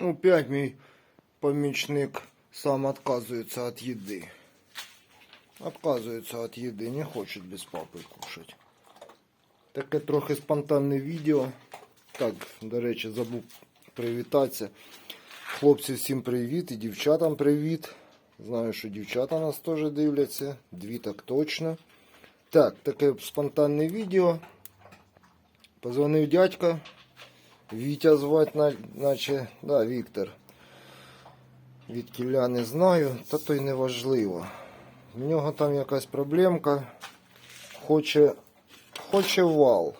Ну, п'ять мій помічник сам отказывается от еды. Отказывается от еды, не хочет без папи кушать. Таке трохи спонтанне відео. Так, до речі, забув привітатися. Хлопці, всім привіт і дівчатам привіт. Знаю, що дівчата нас теж дивляться. Дві так точно. Так, таке спонтанне відео. Позвонив дядька. Вітя звати, на- наче, да, Віктор. Від кіля не знаю, та то й не важливо. В нього там якась проблемка. Хоче, хоче вал.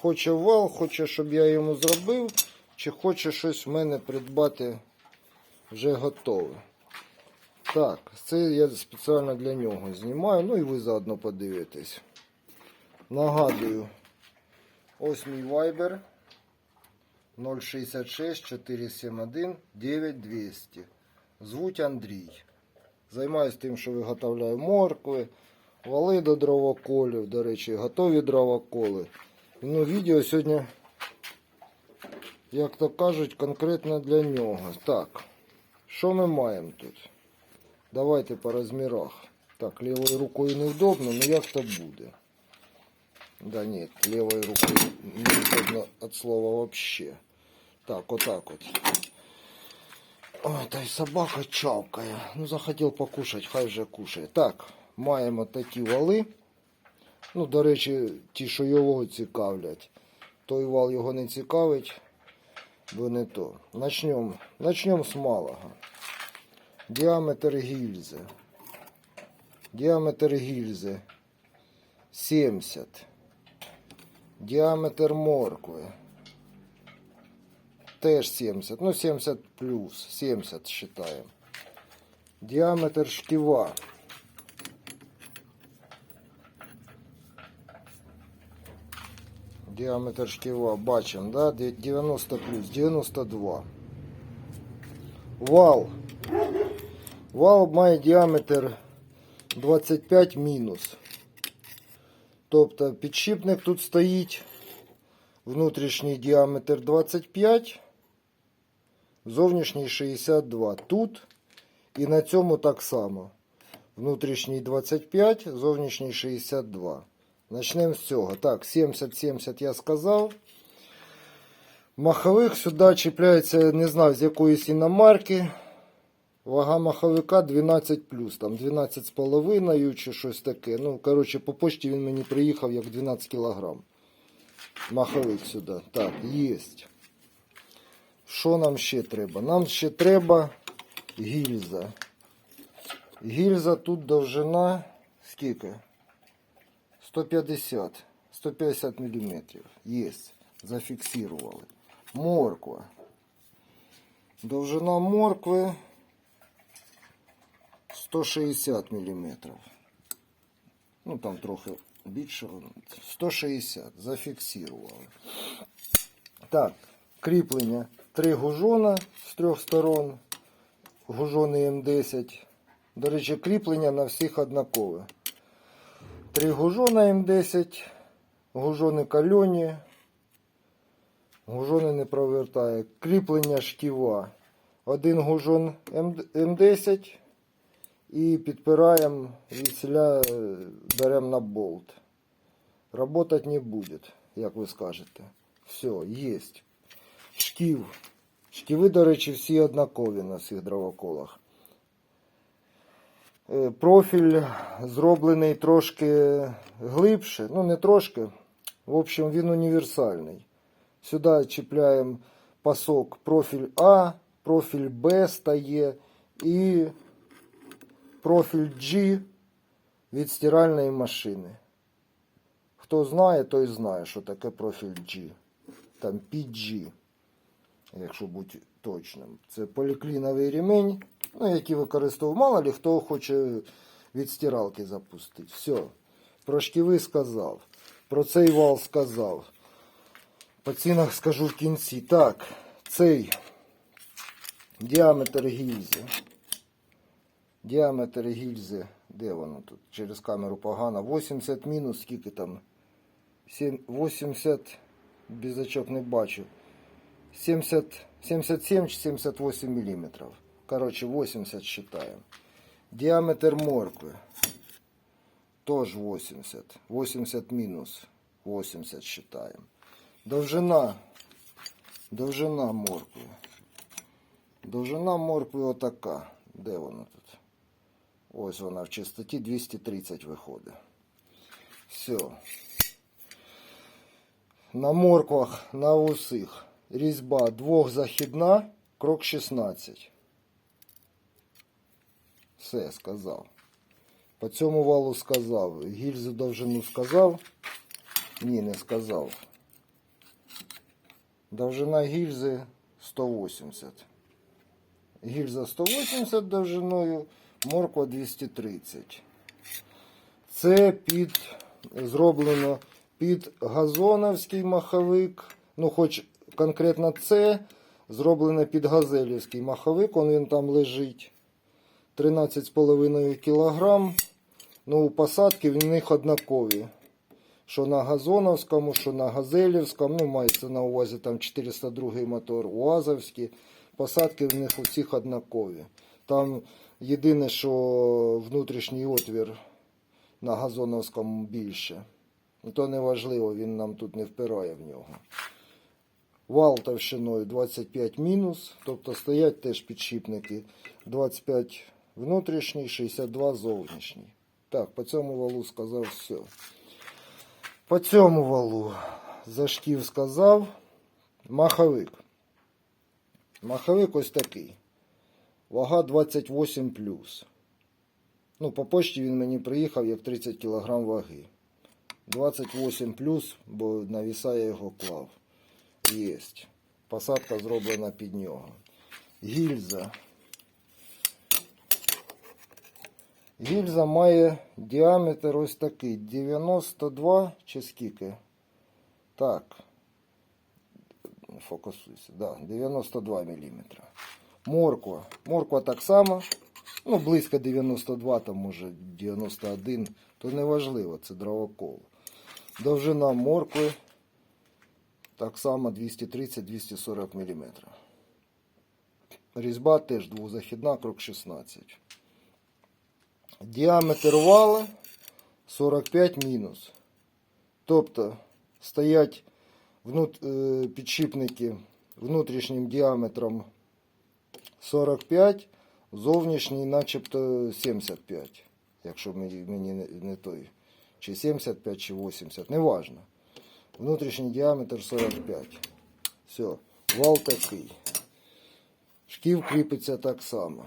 Хоче вал, хоче, щоб я йому зробив, чи хоче щось в мене придбати вже готове. Так, це я спеціально для нього знімаю, ну і ви заодно подивитесь. Нагадую, ось мій Viber 066 471 9200. Звуть Андрій. Займаюсь тим, що виготовляю моркви, вали до дровоколів, до речі, готові дровоколи. Ну, відео сьогодні, як то кажуть, конкретно для нього. Так, що ми маємо тут? Давайте по розмірах. Так, лівою рукою невдобно, ну як то буде. Да нет, левой рукой неудобно от слова вообще. Так, вот так вот. Ой, та й собака чавкає. Ну, захотів покушати, хай вже кушає. Так, маємо такі вали. Ну, до речі, ті, що його цікавлять. Той вал його не цікавить, бо не то. Начнемо. Начнемо з малого. Діаметр гільзи. Діаметр гільзи 70. Діаметр моркви. Теж 70. Ну, 70 плюс. 70 считаем. Діаметр шківа. Діаметр шківа бачимо, да? Де- 90 плюс, 92. Вал. Вал має діаметр 25 мінус. Тобто підшипник тут стоїть. Внутрішній діаметр 25, зовнішній 62. Тут і на цьому так само. Внутрішній 25, зовнішній 62. Начнемо з цього. Так, 70-70 я сказав. Маховик сюди чіпляється, не знаю, з якоїсь іномарки. Вага маховика 12 там 12 з чи щось таке. Ну, коротше, по почті він мені приїхав як 12 кілограм. Маховик сюди. Так, є. Що нам ще треба? Нам ще треба гільза. Гільза тут довжина скільки? 150. 150 мм. Є. Зафіксували. Морква. Довжина моркви 160 мм. Ну там трохи більше. 160. Зафіксували. Так, кріплення. Три гужона з трьох сторон. Гужони М10. До речі, кріплення на всіх однакове. Три гужона М10. Гужони кальоні. Гужони не провертає. Кріплення шківа. Один гужон М- М10 і підпираємо віселя беремо на болт. Работать не буде, як ви скажете. Все, є. Шків. Шківи, до речі, всі однакові на всіх дровоколах. Е, Профіль зроблений трошки глибше. Ну, не трошки. В общем, він універсальний. Сюди чіпляємо пасок профіль А, профіль Б стає і профіль G від стиральної машини. Хто знає, той знає, що таке профіль G. Там PG, якщо бути точним. Це полікліновий ремень, ну, який використовував мало ли хто хоче від стиралки запустити. Все. Про шківи сказав. Про цей вал сказав. По цінах скажу в кінці. Так, цей діаметр гільзи. Діаметр гільзи. Де воно тут? Через камеру погано. 80 мінус, скільки там? Сім- 80, без очок не бачу. 70, 77 чи 78 миллиметров. Короче, 80 считаем. Диаметр морквы тоже 80. 80 минус 80 считаем. Довжина. Довжина моркви. Довжина моркви отака. Де вона тут? Ось вона в чистоті 230 виходить. Все. На морквах, на усих. Різьба двохзахідна, крок 16. Все, сказав. По цьому валу сказав. Гільзу довжину сказав. Ні, не сказав. Довжина гільзи 180. Гільза 180 довжиною, морква 230. Це під зроблено під газоновський маховик. Ну, хоч конкретно це зроблено під газелівський маховик, он він там лежить. 13,5 кг. Ну, посадки в них однакові. Що на газоновському, що на газелівському. Ну, мається на увазі там 402 мотор, УАЗовський. Посадки в них у всіх однакові. Там єдине, що внутрішній отвір на газоновському більше. То не важливо, він нам тут не впирає в нього. Вал товщиною 25 мінус, тобто стоять теж підшипники 25 внутрішній, 62 зовнішній. Так, по цьому валу сказав все. По цьому валу зашків сказав маховик. Маховик ось такий. Вага 28 плюс. Ну, по почті він мені приїхав як 30 кг ваги. 28 плюс, бо на віса я його клав. Єсть. Посадка зроблена під нього. Гільза. Гільза має діаметр ось такий. 92 чи скільки? Так. Фокусуйся. Да, 92 мм. Морква. Морква так само. Ну, близько 92, там може 91, то не важливо, це дровокол. Довжина моркви так само 230-240 мм. Різьба теж двозахідна, крок 16. Діаметр вала 45 мінус. Тобто стоять е, підшипники внутрішнім діаметром 45, зовнішній начебто 75. Якщо мені, не той. Чи 75, чи 80, неважно. Внутрішній діаметр 45. Все, вал такий. Шків кріпиться так само.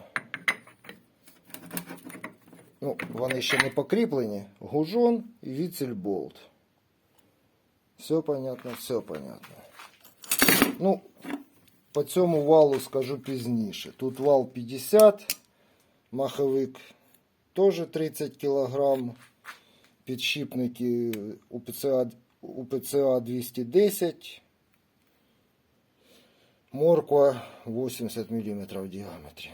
Ну, вони ще не покріплені. Гужон і віцельболт. Все понятно, все понятно. Ну, по цьому валу скажу пізніше. Тут вал 50, маховик теж 30 кг. Підшипники УПЦА, УПЦА 210. Морква 80 мм в діаметрі.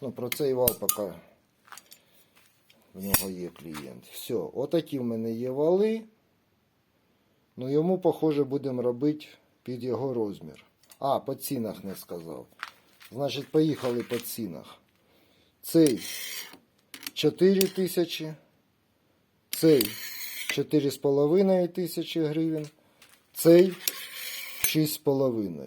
Ну, про цей вал поки в нього є клієнт. Все, отакі в мене є вали. Ну, йому, похоже, будемо робити під його розмір. А, по цінах не сказав. Значить, поїхали по цінах. Цей 4 тисячі. Цей 4,5 тисячі гривень. Цей 6,5.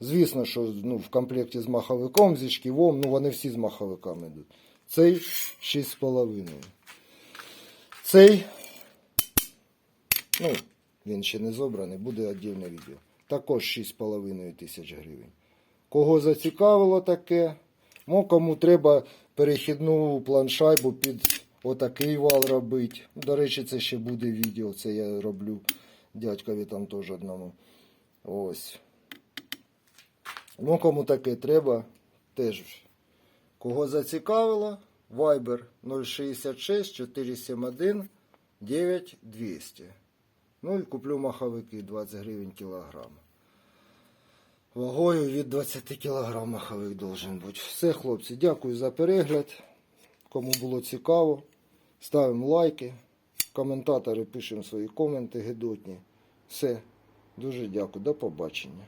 Звісно, що ну, в комплекті з маховиком, зі шківом, ну вони всі з маховиками йдуть. Цей 6,5. Цей, ну, він ще не зобраний, буде віддільне відео. Також 6,5 тисяч гривень. Кого зацікавило таке, ну, кому треба перехідну планшайбу під отакий вал робити. До речі, це ще буде відео, це я роблю дядькові там теж одному. Ось. Ну, кому таке треба, теж. Кого зацікавило, Viber 066 471 9200. Ну і куплю маховики 20 гривень кілограм. Вагою від 20 кг маховик должен бути. Все, хлопці, дякую за перегляд. Кому було цікаво, ставимо лайки, коментатори пишемо свої коменти гидотні. Все, дуже дякую, до побачення.